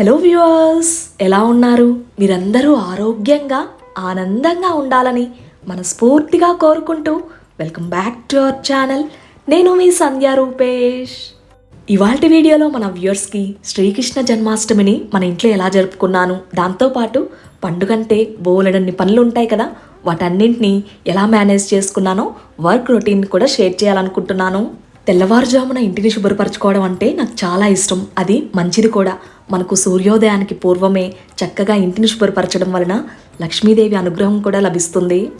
Hello viewers ఎలా ఉన్నారు? మీరందరూ ఆరోగ్యంగా ఆనందంగా ఉండాలని మనస్ఫూర్తిగా కోరుకుంటూ welcome back to our channel నేను మీ సంధ్యా రూపేష్. ఇవాల్టి వీడియోలో మన వ్యూవర్స్కి శ్రీకృష్ణ జన్మాష్టమిని మన ఇంట్లో ఎలా జరుపుకున్నాను దాంతోపాటు పండుగంటే బోలెడన్ని పనులు ఉంటాయి కదా వాటన్నింటినీ ఎలా మేనేజ్ చేసుకున్నానో వర్క్ రొటీన్ కూడా షేర్ చేయాలనుకుంటున్నాను. తెల్లవారుజామున ఇంటిని శుభ్రపరచుకోవడం అంటే నాకు చాలా ఇష్టం అది మంచిది కూడా. మనకు సూర్యోదయానికి పూర్వమే చక్కగా ఇంటిని శుభ్రపరచడం వలన లక్ష్మీదేవి అనుగ్రహం కూడా లభిస్తుంది.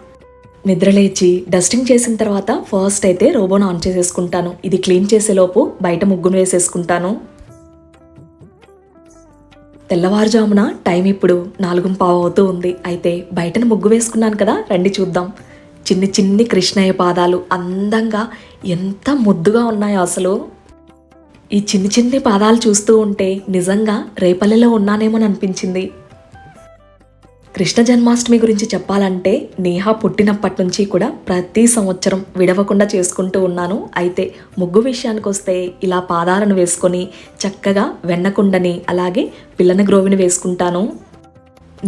నిద్రలేచి డస్టింగ్ చేసిన తర్వాత ఫస్ట్ అయితే రోబోను ఆన్ చేసేసుకుంటాను. ఇది క్లీన్ చేసేలోపు బయట ముగ్గును వేసేసుకుంటాను. తెల్లవారుజామున టైం ఇప్పుడు నాలుగు పావు అవుతూ ఉంది. అయితే బయటను ముగ్గు వేసుకున్నాను కదా రండి చూద్దాం. చిన్ని చిన్ని కృష్ణయ్య పాదాలు అందంగా ఎంత ముద్దుగా ఉన్నాయో అసలు. ఈ చిన్ని చిన్ని పాదాలు చూస్తూ ఉంటే నిజంగా రేపల్లెలో ఉన్నానేమని అనిపించింది కృష్ణ జన్మాష్టమి గురించి చెప్పాలంటే నేహా పుట్టినప్పటి నుంచి కూడా ప్రతి సంవత్సరం విడవకుండా చేసుకుంటూ ఉన్నాను. అయితే ముగ్గు విషయానికి వస్తే ఇలా పాదాలను వేసుకొని చక్కగా వెన్నకుండని అలాగే పిల్లన గ్రోవిని వేసుకుంటాను.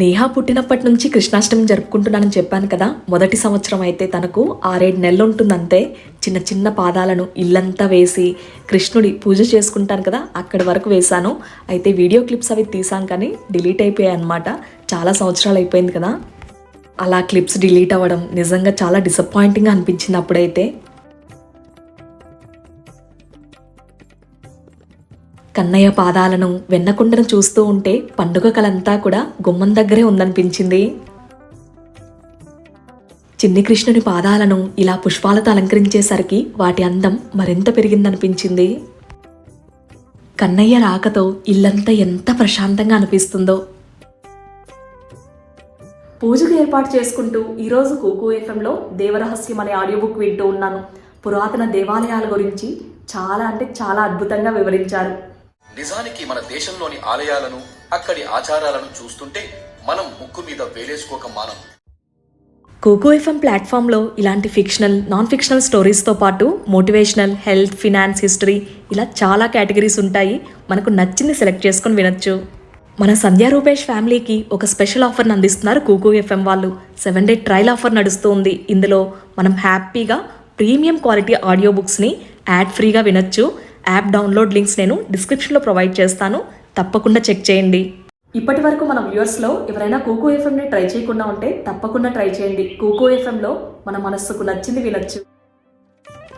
నేహా పుట్టినప్పటి నుంచి కృష్ణాష్టమి జరుపుకుంటున్నానని చెప్పాను కదా. మొదటి సంవత్సరం అయితే తనకు ఆరేడు నెలలు ఉంటుందంతే చిన్న చిన్న పాదాలను ఇల్లంతా వేసి కృష్ణుడి పూజ చేసుకుంటాను కదా అక్కడి వరకు వేశాను. అయితే వీడియో క్లిప్స్ అవి తీసాం కానీ డిలీట్ అయిపోయాయి అనమాట చాలా సంవత్సరాలు అయిపోయింది కదా. అలా క్లిప్స్ డిలీట్ అవ్వడం నిజంగా చాలా డిసప్పాయింటింగ్ అనిపించింది అప్పుడైతే. కన్నయ్య పాదాలను వెన్నకుండను చూస్తూ ఉంటే పండుగ కలంతా కూడా గుమ్మం దగ్గరే ఉందనిపించింది. చిన్ని కృష్ణుని పాదాలను ఇలా పుష్పాలతో అలంకరించేసరికి వాటి అందం మరింత పెరిగిందనిపించింది. కన్నయ్య రాకతో ఇల్లంతా ఎంత ప్రశాంతంగా అనిపిస్తుందో. పూజకు ఏర్పాటు చేసుకుంటూ ఈరోజు కూకు ఎఫ్ఎంలో దేవరహస్యం అనే ఆడియో బుక్ వింటూ ఉన్నాను. పురాతన దేవాలయాల గురించి చాలా అంటే చాలా అద్భుతంగా వివరించారు. నిజానికి మన దేశంలోని ఆలయాలను అక్కడి ఆచారాలను చూస్తుంటే మనం ముక్కు మీద వేలేసుకోక మానం. కోకో ఎఫ్ఎం ప్లాట్ఫామ్లో ఇలాంటి ఫిక్షనల్ నాన్ ఫిక్షనల్ స్టోరీస్తో పాటు మోటివేషనల్ హెల్త్ ఫినాన్స్ హిస్టరీ ఇలా చాలా కేటగిరీస్ ఉంటాయి. మనకు నచ్చింది సెలెక్ట్ చేసుకొని వినొచ్చు. మన సంధ్యా రూపేష్ ఫ్యామిలీకి ఒక స్పెషల్ ఆఫర్ని అందిస్తున్నారు కూకూ ఎఫ్ఎం వాళ్ళు. సెవెన్ డే ట్రయల్ ఆఫర్ నడుస్తుంది ఇందులో మనం హ్యాపీగా ప్రీమియం క్వాలిటీ ఆడియో బుక్స్ని యాడ్ ఫ్రీగా వినొచ్చు. యాప్ డౌన్లోడ్ లింక్స్ నేను డిస్క్రిప్షన్లో ప్రొవైడ్ చేస్తాను. తప్పకుండా చెక్ చేయండి. ఇప్పటి వరకు మన వ్యూవర్స్లో ఎవరైనా కూకో ఎఫ్ఎంని ట్రై చేయకుండా ఉంటే తప్పకుండా ట్రై చేయండి. కూకో ఎఫ్ఎంలో మన మనస్సుకు నచ్చింది వినొచ్చు.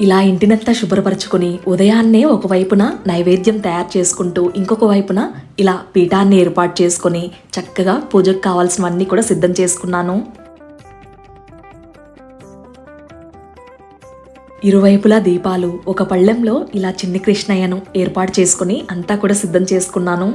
ఇలా ఇంటినంతా శుభ్రపరచుకుని ఉదయాన్నే ఒకవైపున నైవేద్యం తయారు చేసుకుంటూ ఇంకొక వైపున ఇలా పీఠాన్ని ఏర్పాటు చేసుకొని చక్కగా పూజకు కావాల్సినవన్నీ కూడా సిద్ధం చేసుకున్నాను. ఇరువైపులా దీపాలు ఒక పళ్ళెంలో ఇలా చిన్ని కృష్ణయ్యను ఏర్పాటు చేసుకుని అంతా కూడా సిద్ధం చేసుకున్నాను.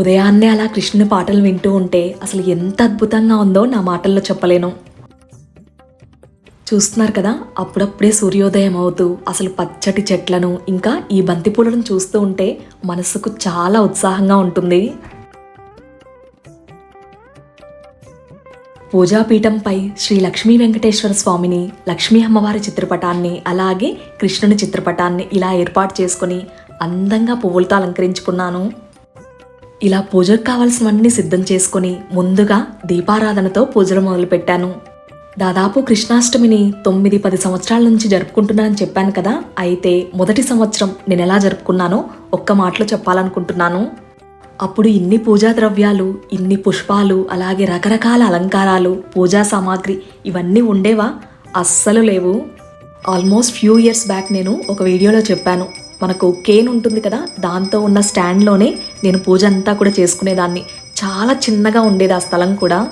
ఉదయాన్నే అలా కృష్ణుని పాటలు వింటూ ఉంటే అసలు ఎంత అద్భుతంగా ఉందో నా మాటల్లో చెప్పలేను. చూస్తున్నారు కదా అప్పుడప్పుడే సూర్యోదయం అవుతూ అసలు పచ్చటి చెట్లను ఇంకా ఈ బంతిపూలను చూస్తూ ఉంటే మనసుకు చాలా ఉత్సాహంగా ఉంటుంది. పూజాపీఠంపై శ్రీ లక్ష్మీ వెంకటేశ్వర స్వామిని లక్ష్మీ అమ్మవారి చిత్రపటాన్ని అలాగే కృష్ణుని చిత్రపటాన్ని ఇలా ఏర్పాటు చేసుకుని అందంగా పువ్వులతో అలంకరించుకున్నాను. ఇలా పూజకు కావాల్సినవన్నీ సిద్ధం చేసుకుని ముందుగా దీపారాధనతో పూజలు మొదలుపెట్టాను. దాదాపు కృష్ణాష్టమిని తొమ్మిది పది సంవత్సరాల నుంచి జరుపుకుంటున్నానని చెప్పాను కదా అయితే మొదటి సంవత్సరం నేను ఎలా జరుపుకున్నానో ఒక్క మాటలో చెప్పాలనుకుంటున్నాను. అప్పుడు ఇన్ని పూజా ద్రవ్యాలు ఇన్ని పుష్పాలు అలాగే రకరకాల అలంకారాలు పూజా సామాగ్రి ఇవన్నీ ఉండేవా? అస్సలు లేవు. ఆల్మోస్ట్ ఫ్యూ ఇయర్స్ బ్యాక్ నేను ఒక వీడియోలో చెప్పాను. మనకు కేన్ ఉంటుంది కదా దాంతో ఉన్న స్టాండ్లోనే నేను పూజ అంతా కూడా చేసుకునేదాన్ని. చాలా చిన్నగా ఉండేది ఆ స్థలం కూడా.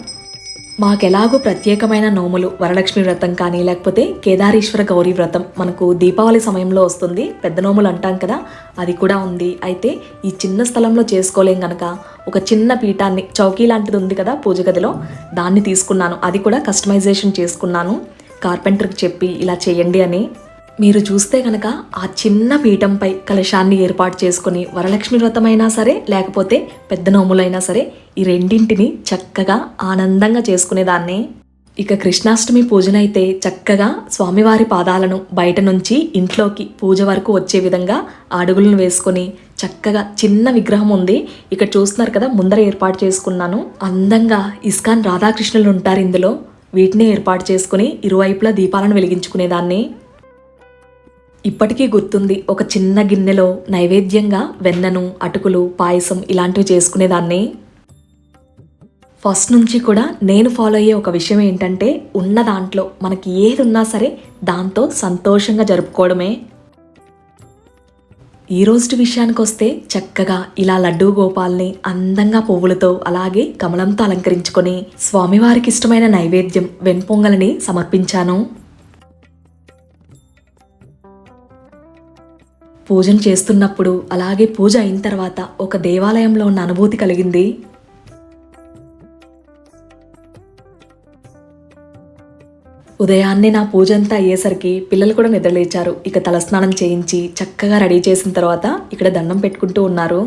మాకెలాగో ప్రత్యేకమైన నోములు వరలక్ష్మి వ్రతం కానీ లేకపోతే కేదారేశ్వర గౌరీ వ్రతం మనకు దీపావళి సమయంలో వస్తుంది. పెద్ద నోములు అంటాం కదా అది కూడా ఉంది. అయితే ఈ చిన్న స్థలంలో చేసుకోలేం గనక ఒక చిన్న పీఠాన్ని చౌకీ లాంటిది ఉంది కదా పూజ గదిలో దాన్ని తీసుకున్నాను. అది కూడా కస్టమైజేషన్ చేసుకున్నాను. కార్పెంటర్కి చెప్పి ఇలా చేయండి అని మీరు చూస్తే కనుక ఆ చిన్న పీఠంపై కలశాన్ని ఏర్పాటు చేసుకుని వరలక్ష్మి వ్రతమైనా సరే లేకపోతే పెద్ద నోములైనా సరే ఈ రెండింటిని చక్కగా ఆనందంగా చేసుకునేదాన్ని. ఇక కృష్ణాష్టమి పూజనైతే చక్కగా స్వామివారి పాదాలను బయట నుంచి ఇంట్లోకి పూజ వరకు వచ్చే విధంగా అడుగులను వేసుకొని చక్కగా చిన్న విగ్రహం ఉంది. ఇక్కడ చూస్తున్నారు కదా ముందర ఏర్పాటు చేసుకున్నాను. అందంగా ఇస్కాన్ రాధాకృష్ణులు ఉంటారు ఇందులో. వీటిని ఏర్పాటు చేసుకుని ఇరువైపులా దీపాలను వెలిగించుకునేదాన్ని. ఇప్పటికీ గుర్తుంది ఒక చిన్న గిన్నెలో నైవేద్యంగా వెన్నను అటుకులు పాయసం ఇలాంటివి చేసుకునేదాన్ని. ఫస్ట్ నుంచి కూడా నేను ఫాలో అయ్యే ఒక విషయం ఏంటంటే ఉన్న దాంట్లో మనకి ఏది ఉన్నా సరే దాంతో సంతోషంగా జరుపుకోవడమే. ఈరోజు విషయానికి వస్తే చక్కగా ఇలా లడ్డూ గోపాల్ని అందంగా పువ్వులతో అలాగే కమలంతో అలంకరించుకొని స్వామివారికి ఇష్టమైన నైవేద్యం వెన్పొంగలని సమర్పించాను. పూజను చేస్తున్నప్పుడు అలాగే పూజ అయిన తర్వాత ఒక దేవాలయంలో ఉన్న అనుభూతి కలిగింది. ఉదయాన్నే నా పూజ అంతా అయ్యేసరికి పిల్లలు కూడా నిద్రలేచారు. ఇక తలస్నానం చేయించి చక్కగా రెడీ చేసిన తర్వాత ఇక్కడ దండం పెట్టుకుంటూ ఉన్నారు.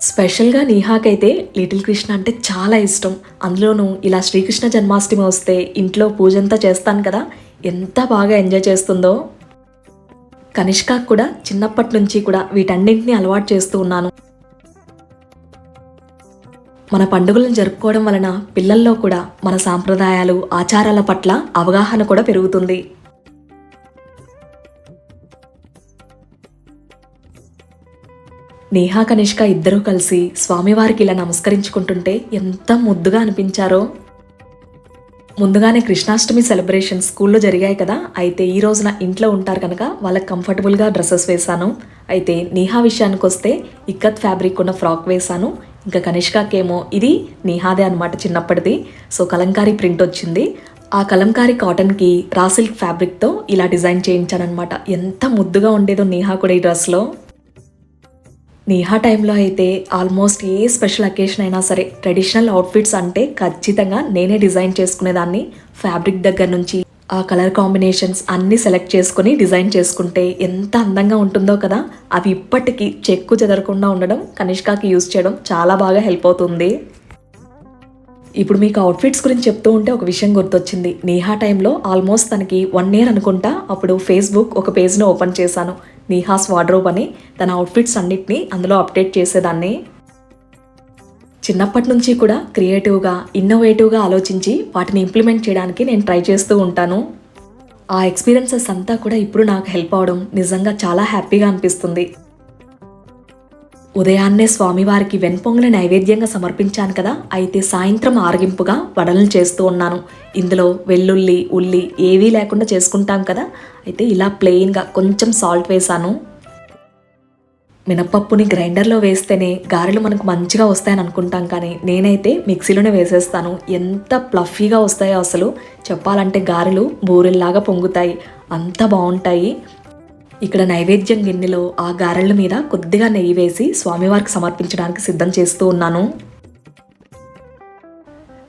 స్పెషల్గా నీహాకైతే లిటిల్ కృష్ణ అంటే చాలా ఇష్టం. అందులోనూ ఇలా శ్రీకృష్ణ జన్మాష్టమి వస్తే ఇంట్లో పూజ అంతా చేస్తాను కదా ఎంత బాగా ఎంజాయ్ చేస్తుందో. కనిష్క కూడా చిన్నప్పటి నుంచి కూడా వీటన్నింటినీ అలవాటు చేస్తూ ఉన్నాను. మన పండుగలను జరుపుకోవడం వలన పిల్లల్లో కూడా మన సాంప్రదాయాలు ఆచారాల పట్ల అవగాహన కూడా పెరుగుతుంది. నేహా కనిష్క ఇద్దరూ కలిసి స్వామివారికి ఇలా నమస్కరించుకుంటుంటే ఎంత ముద్దుగా అనిపించారో! ముందుగానే కృష్ణాష్టమి సెలబ్రేషన్ స్కూల్లో జరిగాయి కదా. అయితే ఈ రోజున ఇంట్లో ఉంటారు కనుక వాళ్ళకి కంఫర్టబుల్గా డ్రెస్సెస్ వేశాను. అయితే నీహా విషయానికి వస్తే ఇక్కత్ ఫ్యాబ్రిక్ ఉన్న ఫ్రాక్ వేశాను. ఇంకా కనిష్కాకేమో ఇది నీహాదే అనమాట చిన్నప్పటిది. సో కలంకారీ ప్రింట్ వచ్చింది. ఆ కలంకారీ కాటన్కి రా సిల్క్ ఫ్యాబ్రిక్తో ఇలా డిజైన్ చేయించానమాట ఎంత ముద్దుగా ఉండేదో నీహా కూడా ఈ డ్రెస్లో నేహా టైంలో అయితే ఆల్మోస్ట్ ఏ స్పెషల్ అకేషన్ అయినా సరే ట్రెడిషనల్ అవుట్ఫిట్స్ అంటే ఖచ్చితంగా నేనే డిజైన్ చేసుకునేదాన్ని. ఫ్యాబ్రిక్ దగ్గర నుంచి ఆ కలర్ కాంబినేషన్స్ అన్నీ సెలెక్ట్ చేసుకుని డిజైన్ చేసుకుంటే ఎంత అందంగా ఉంటుందో కదా. అవి ఇప్పటికీ చెక్కు చెదరకుండా ఉండడం కనిష్కాకి యూజ్ చేయడం చాలా బాగా హెల్ప్ అవుతుంది. ఇప్పుడు మీకు అవుట్ఫిట్స్ గురించి చెప్తూ ఉంటే ఒక విషయం గుర్తొచ్చింది. నేహా టైంలో ఆల్మోస్ట్ తనకి వన్ ఇయర్ అనుకుంటా అప్పుడు ఫేస్బుక్ ఒక పేజ్ను ఓపెన్ చేశాను. నీహాస్ వార్డ్రోబ్ అని తన అవుట్ఫిట్స్ అన్నిటినీ అందులో అప్డేట్ చేసేదాన్ని. చిన్నప్పటి నుంచి కూడా క్రియేటివ్గా ఇన్నోవేటివ్గా ఆలోచించి వాటిని ఇంప్లిమెంట్ చేయడానికి నేను ట్రై చేస్తూ ఉంటాను. ఆ ఎక్స్పీరియన్సెస్ అంతా కూడా ఇప్పుడు నాకు హెల్ప్ అవడం నిజంగా చాలా హ్యాపీగా అనిపిస్తుంది. ఉదయాన్నే స్వామివారికి వెన్పొంగల నైవేద్యంగా సమర్పించాను కదా అయితే సాయంత్రం ఆరగింపుగా వడలను చేస్తూ ఉన్నాను. ఇందులో వెల్లుల్లి ఉల్లి ఏవీ లేకుండా చేసుకుంటాం కదా అయితే ఇలా ప్లెయిన్గా కొంచెం సాల్ట్ వేశాను. మినపప్పుని గ్రైండర్లో వేస్తేనే గారెలు మనకు మంచిగా వస్తాయని అనుకుంటాం కానీ నేనైతే మిక్సీలోనే వేసేస్తాను. ఎంత ప్లఫీగా వస్తాయో అసలు చెప్పాలంటే గారెలు బూరెల్లాగా పొంగుతాయి. అంత బాగుంటాయి. ఇక్కడ నైవేద్యం గిన్నెలో ఆ గారెల మీద కొద్దిగా నెయ్యి వేసి స్వామివారికి సమర్పించడానికి సిద్ధం చేస్తూ ఉన్నాను.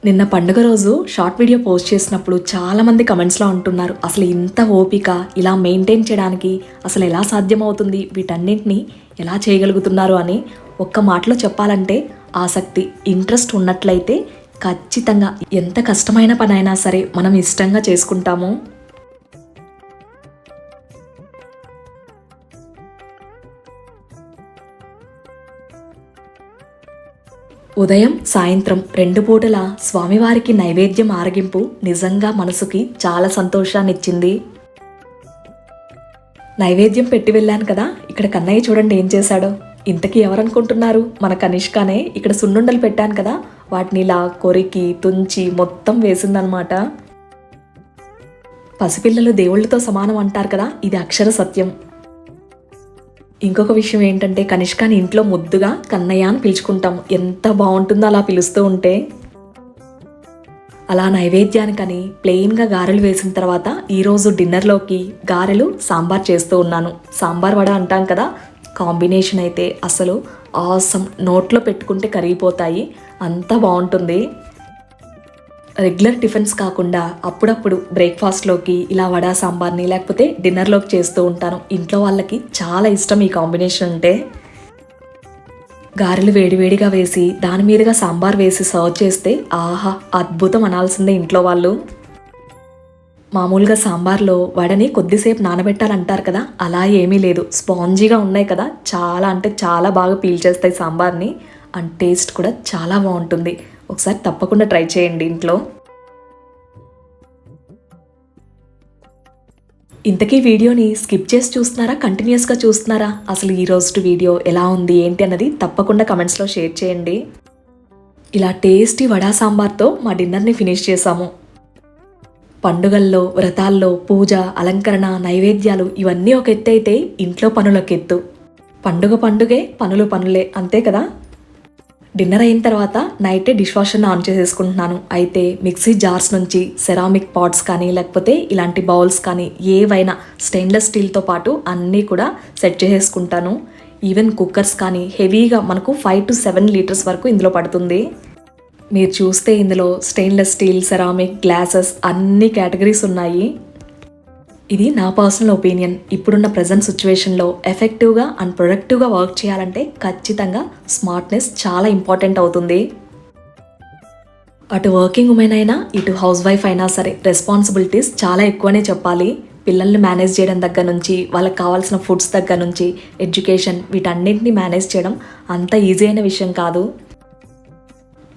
నిన్న పండుగ రోజు షార్ట్ వీడియో పోస్ట్ చేసినప్పుడు చాలామంది కమెంట్స్లో అంటున్నారు అసలు ఇంత ఓపిక ఇలా మెయింటైన్ చేయడానికి అసలు ఎలా సాధ్యమవుతుంది? వీటన్నింటినీ ఎలా చేయగలుగుతున్నారు? అని ఒక్క మాటలో చెప్పాలంటే ఆసక్తి ఇంట్రెస్ట్ ఉన్నట్లయితే ఖచ్చితంగా ఎంత కష్టమైన పని అయినా సరే మనం ఇష్టంగా చేసుకుంటాము. ఉదయం సాయంత్రం రెండు పూటల స్వామివారికి నైవేద్యం ఆరగింపు నిజంగా మనసుకి చాలా సంతోషాన్నిచ్చింది. నైవేద్యం పెట్టి వెళ్ళాను కదా ఇక్కడ కన్నయ్య చూడండి ఏం చేశాడో. ఇంతకీ ఎవరనుకుంటున్నారు? మన కనిష్కానే ఇక్కడ సున్నుండలు పెట్టాను కదా వాటిని ఇలా కొరికి తుంచి మొత్తం వేసిందనమాట. పసిపిల్లలు దేవుళ్ళతో సమానం అంటారు కదా ఇది అక్షర సత్యం. ఇంకొక విషయం ఏంటంటే కనిష్కాని ఇంట్లో ముద్దుగా కన్నయ్య అని పిలుచుకుంటాం ఎంత బాగుంటుందో అలా పిలుస్తూ ఉంటే. అలా నైవేద్యానికని ప్లెయిన్గా గారెలు వేసిన తర్వాత ఈరోజు డిన్నర్లోకి గారెలు సాంబార్ చేస్తూ ఉన్నాను. సాంబార్ వడ అంటాం కదా కాంబినేషన్ అయితే అసలు ఆసం నోట్లో పెట్టుకుంటే కరిగిపోతాయి. అంత బాగుంటుంది. రెగ్యులర్ టిఫిన్స్ కాకుండా అప్పుడప్పుడు బ్రేక్ఫాస్ట్లోకి ఇలా వడా సాంబార్ని లేకపోతే డిన్నర్లోకి చేస్తూ ఉంటాను. ఇంట్లో వాళ్ళకి చాలా ఇష్టం ఈ కాంబినేషన్ అంటే. గారెలు వేడివేడిగా వేసి దాని మీదుగా సాంబార్ వేసి సర్వ్ చేస్తే ఆహా అద్భుతం అనాల్సిందే ఇంట్లో వాళ్ళు. మామూలుగా సాంబార్లో వడని కొద్దిసేపు నానబెట్టాలంటారు కదా అలా ఏమీ లేదు. స్పాంజీగా ఉన్నాయి కదా చాలా అంటే చాలా బాగా పీల్ చేస్తాయి సాంబార్ని. అండ్ టేస్ట్ కూడా చాలా బాగుంటుంది. ఒకసారి తప్పకుండా ట్రై చేయండి ఇంట్లో. ఇంతకీ వీడియోని స్కిప్ చేసి చూస్తున్నారా? కంటిన్యూస్గా చూస్తున్నారా? అసలు ఈ రోజు వీడియో ఎలా ఉంది ఏంటి అన్నది తప్పకుండా కమెంట్స్లో షేర్ చేయండి. ఇలా టేస్టీ వడా సాంబార్తో మా డిన్నర్ని ఫినిష్ చేసాము పండుగల్లో వ్రతాల్లో పూజ అలంకరణ నైవేద్యాలు ఇవన్నీ ఒక ఎత్తు అయితే ఇంట్లో పనులకెత్తు పండుగ పండుగే పనులు పనులే అంతే కదా? డిన్నర్ అయిన తర్వాత నైటే డిష్ వాషర్ని ఆన్ చేసేసుకుంటున్నాను. అయితే మిక్సీ జార్స్ నుంచి సెరామిక్ పాట్స్ కానీ లేకపోతే ఇలాంటి బౌల్స్ కానీ ఏవైనా స్టెయిన్లెస్ స్టీల్తో పాటు అన్నీ కూడా సెట్ చేసేసుకుంటాను. ఈవెన్ కుక్కర్స్ కానీ హెవీగా మనకు ఫైవ్ టు సెవెన్ లీటర్స్ వరకు ఇందులో పడుతుంది. మీరు చూస్తే ఇందులో స్టెయిన్లెస్ స్టీల్ సెరామిక్ గ్లాసెస్ అన్ని కేటగిరీస్ ఉన్నాయి. ఇది నా పర్సనల్ ఒపీనియన్ ఇప్పుడున్న ప్రజెంట్ సిచ్యువేషన్లో ఎఫెక్టివ్గా అండ్ ప్రొడక్టివ్గా వర్క్ చేయాలంటే ఖచ్చితంగా స్మార్ట్నెస్ చాలా ఇంపార్టెంట్ అవుతుంది. అటు వర్కింగ్ ఉమెన్ అయినా ఇటు హౌస్ వైఫ్ అయినా సరే రెస్పాన్సిబిలిటీస్ చాలా ఎక్కువనే చెప్పాలి. పిల్లల్ని మేనేజ్ చేయడం దగ్గర నుంచి వాళ్ళకి కావాల్సిన ఫుడ్స్ దగ్గర నుంచి ఎడ్యుకేషన్ వీటన్నింటినీ మేనేజ్ చేయడం అంత ఈజీ అయిన విషయం కాదు.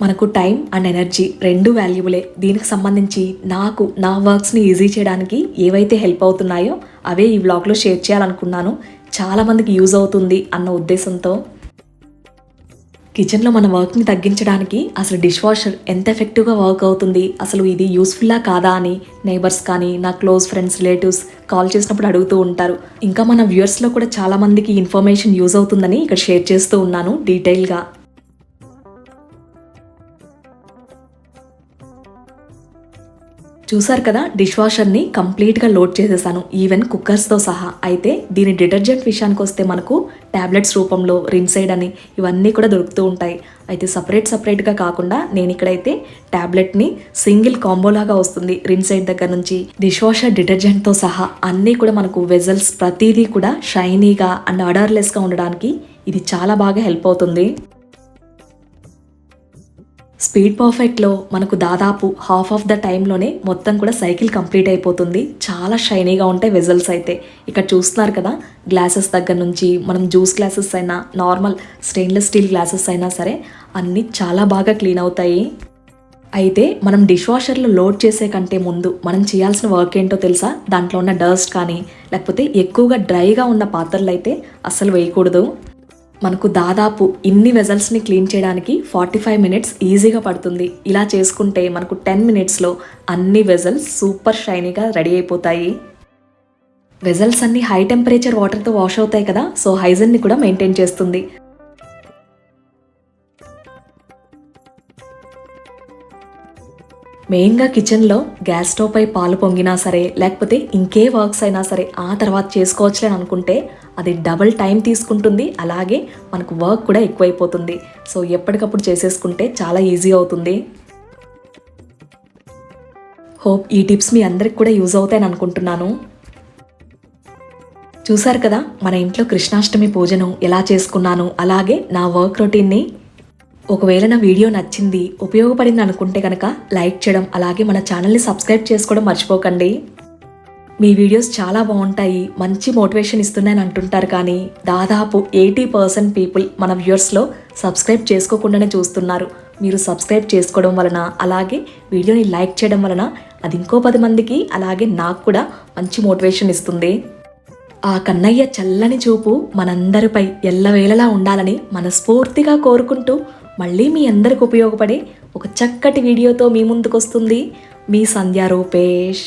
మనకు టైం అండ్ ఎనర్జీ రెండు వాల్యుబులే. దీనికి సంబంధించి నాకు నా వర్క్స్ని ఈజీ చేయడానికి ఏవైతే హెల్ప్ అవుతున్నాయో అవే ఈ వ్లాగ్లో షేర్ చేయాలనుకున్నాను. చాలామందికి యూజ్ అవుతుంది అన్న ఉద్దేశంతో. కిచెన్లో మన వర్క్ని తగ్గించడానికి అసలు డిష్ వాషర్ ఎంత ఎఫెక్టివ్గా వర్క్ అవుతుంది? అసలు ఇది యూస్ఫుల్లా కాదా అని నైబర్స్ కానీ నా క్లోజ్ ఫ్రెండ్స్ రిలేటివ్స్ కాల్ చేసినప్పుడు అడుగుతూ ఉంటారు. ఇంకా మన వ్యూయర్స్లో కూడా చాలామందికి ఇన్ఫర్మేషన్ యూజ్ అవుతుందని ఇక్కడ షేర్ చేస్తూ ఉన్నాను డీటెయిల్గా. చూసారు కదా డిష్ వాషర్ని కంప్లీట్గా లోడ్ చేసేసాను ఈవెన్ కుక్కర్స్తో సహా. అయితే దీని డిటర్జెంట్ విషయానికి వస్తే మనకు ట్యాబ్లెట్స్ రూపంలో రిన్సైడ్ అని ఇవన్నీ కూడా దొరుకుతూ ఉంటాయి. అయితే సపరేట్ సపరేట్గా కాకుండా నేను ఇక్కడైతే ట్యాబ్లెట్ని సింగిల్ కాంబోలాగా వస్తుంది రిన్సైడ్ దగ్గర నుంచి. డిష్ వాషర్ డిటర్జెంట్తో సహా అన్నీ కూడా మనకు వెజల్స్ ప్రతిదీ కూడా షైనీగా అండ్ అడర్లెస్గా ఉండడానికి ఇది చాలా బాగా హెల్ప్ అవుతుంది. స్పీడ్ పర్ఫెక్ట్లో మనకు దాదాపు హాఫ్ ఆఫ్ ద టైంలోనే మొత్తం కూడా సైకిల్ కంప్లీట్ అయిపోతుంది. చాలా షైనీగా ఉంటాయి వెజల్స్ అయితే. ఇక్కడ చూస్తున్నారు కదా గ్లాసెస్ దగ్గర నుంచి మనం జ్యూస్ గ్లాసెస్ అయినా నార్మల్ స్టెయిన్లెస్ స్టీల్ గ్లాసెస్ అయినా సరే అన్నీ చాలా బాగా క్లీన్ అవుతాయి. అయితే మనం డిష్ వాషర్లో లోడ్ చేసే కంటే ముందు మనం చేయాల్సిన వర్క్ ఏంటో తెలుసా? దాంట్లో ఉన్న డస్ట్ కానీ లేకపోతే ఎక్కువగా డ్రైగా ఉన్న పాత్రలు అయితే అస్సలు వేయకూడదు. మనకు దాదాపు ఇన్ని వెజల్స్ని క్లీన్ చేయడానికి ఫార్టీ ఫైవ్ మినిట్స్ ఈజీగా పడుతుంది. ఇలా చేసుకుంటే మనకు టెన్ మినిట్స్లో అన్ని వెజల్స్ సూపర్ షైనీగా రెడీ అయిపోతాయి. వెజల్స్ అన్ని హై టెంపరేచర్ వాటర్తో వాష్ అవుతాయి కదా సో హైజన్ని కూడా మెయింటైన్ చేస్తుంది. మెయిన్గా కిచెన్లో గ్యాస్ స్టవ్ పై పాలు పొంగినా సరే లేకపోతే ఇంకే వర్క్స్ అయినా సరే ఆ తర్వాత చేసుకోవచ్చులే అనుకుంటే అది డబుల్ టైం తీసుకుంటుంది. అలాగే మనకు వర్క్ కూడా ఎక్కువైపోతుంది. సో ఎప్పటికప్పుడు చేసేసుకుంటే చాలా ఈజీ అవుతుంది. హోప్ ఈ టిప్స్ మీ అందరికి కూడా యూజ్ అవుతాయని అనుకుంటున్నాను. చూసారు కదా మన ఇంట్లో కృష్ణాష్టమి పూజను ఎలా చేసుకున్నాను? అలాగే నా వర్క్ రొటీన్ని. ఒకవేళ నా వీడియో నచ్చింది ఉపయోగపడింది అనుకుంటే కనుక లైక్ చేయడం అలాగే మన ఛానల్ని సబ్స్క్రైబ్ చేసుకోవడం మర్చిపోకండి. మీ వీడియోస్ చాలా బాగుంటాయి మంచి మోటివేషన్ ఇస్తున్నాయని అంటుంటారు కానీ దాదాపు ఎయిటీ పర్సెంట్ పీపుల్ మన వ్యూవర్స్లో సబ్స్క్రైబ్ చేసుకోకుండానే చూస్తున్నారు. మీరు సబ్స్క్రైబ్ చేసుకోవడం వలన అలాగే వీడియోని లైక్ చేయడం వలన అది ఇంకో పది మందికి అలాగే నాకు కూడా మంచి మోటివేషన్ ఇస్తుంది. ఆ కన్నయ్య చల్లని చూపు మనందరిపై ఎల్లవేళలా ఉండాలని మనస్ఫూర్తిగా కోరుకుంటూ మళ్ళీ మీ అందరికి ఉపయోగపడే ఒక చక్కటి వీడియోతో మీ ముందుకు వస్తుంది మీ సంధ్యా రూపేష్.